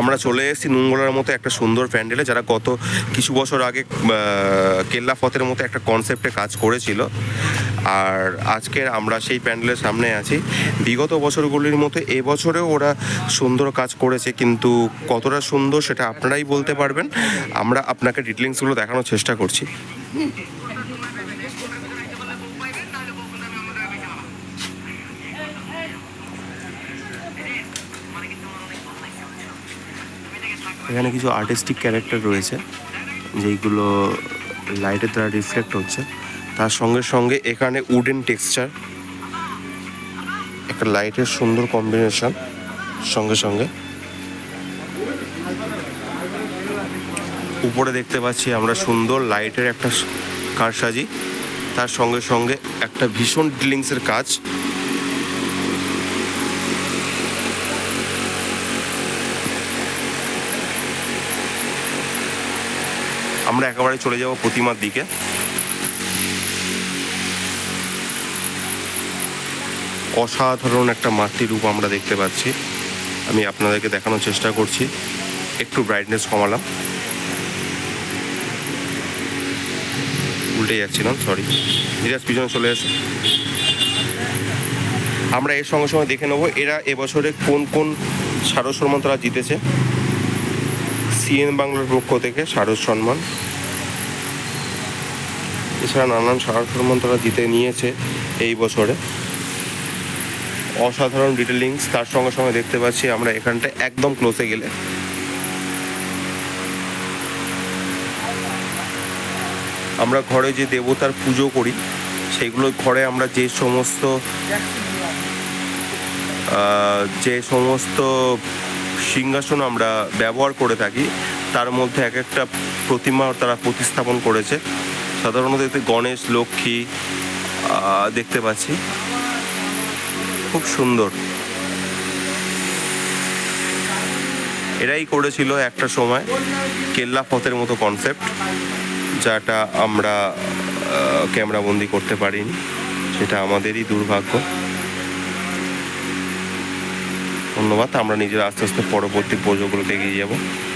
আমরা চলে এসেছি নুনগোলার মতো একটা সুন্দর প্যান্ডেলে, যারা গত কিছু বছর আগে কেল্লা ফতের মতো একটা কনসেপ্টে কাজ করেছিল। আর আজকের আমরা সেই প্যান্ডেলের সামনে আছি। বিগত বছরগুলির মতো এবছরেও ওরা সুন্দর কাজ করেছে, কিন্তু কতটা সুন্দর সেটা আপনারাই বলতে পারবেন। আমরা আপনাকে ডিটেলিংসগুলো দেখানোর চেষ্টা করছি। এখানে কিছু আর্টিস্টিক ক্যারেক্টার রয়েছে, যেইগুলো লাইটের দ্বারা রিফ্লেক্ট হচ্ছে। তার সঙ্গে সঙ্গে এখানে উডেন টেক্সচার একটা লাইটের সুন্দর কম্বিনেশন সঙ্গে সঙ্গে। উপরে দেখতে পাচ্ছি আমরা সুন্দর লাইটের একটা কারসাজি, তার সঙ্গে সঙ্গে একটা ভীষণ ডিলিংসের কাজ। আমরা একেবারে চলে যাব প্রতিমার দিকে। অসাধারণ একটা মাতৃরূপ আমরা দেখতে পাচ্ছি। আমি আপনাদেরকে দেখানোর চেষ্টা করছি। একটু ব্রাইটনেস কমালাম। উল্টে যাচ্ছিলাম সরি ধীরাজ পিছনে চলে এসে আমরা এর সঙ্গে সঙ্গে দেখে নেব, এরা এবছরে কোন কোন সারস সম্মান তারা জিতেছে। সিএন বাংলার পক্ষ থেকে সারস সম্মান এছাড়া নানান সম্মান তারা জিতে নিয়েছে এই বছরে। অসাধারণ ডিটেলিংস তার সঙ্গে সঙ্গে দেখতে পাচ্ছি আমরা এখানটা একদম ক্লোজে গেলে। আমরা ঘরে যে দেবতার পুজো করি সেগুলো ঘরে আমরা যে সমস্ত যে সমস্ত সিংহাসন আমরা ব্যবহার করে থাকি, তার মধ্যে এক একটা প্রতিমা তারা প্রতিস্থাপন করেছে। সাধারণত এতে গণেশ, লক্ষ্মী দেখতে পাচ্ছি। খুব সুন্দর। এরাই করেছিল একটা সময় কেল্লা পথের মতো কনসেপ্ট যেটা আমরা ক্যামেরা বন্দি করতে পারিনি। সেটা আমাদেরই দুর্ভাগ্য। ধন্যবাদ, আমরা নিজেরা আস্তে আস্তে পরবর্তী পুজোগুলোতে এগিয়ে যাব।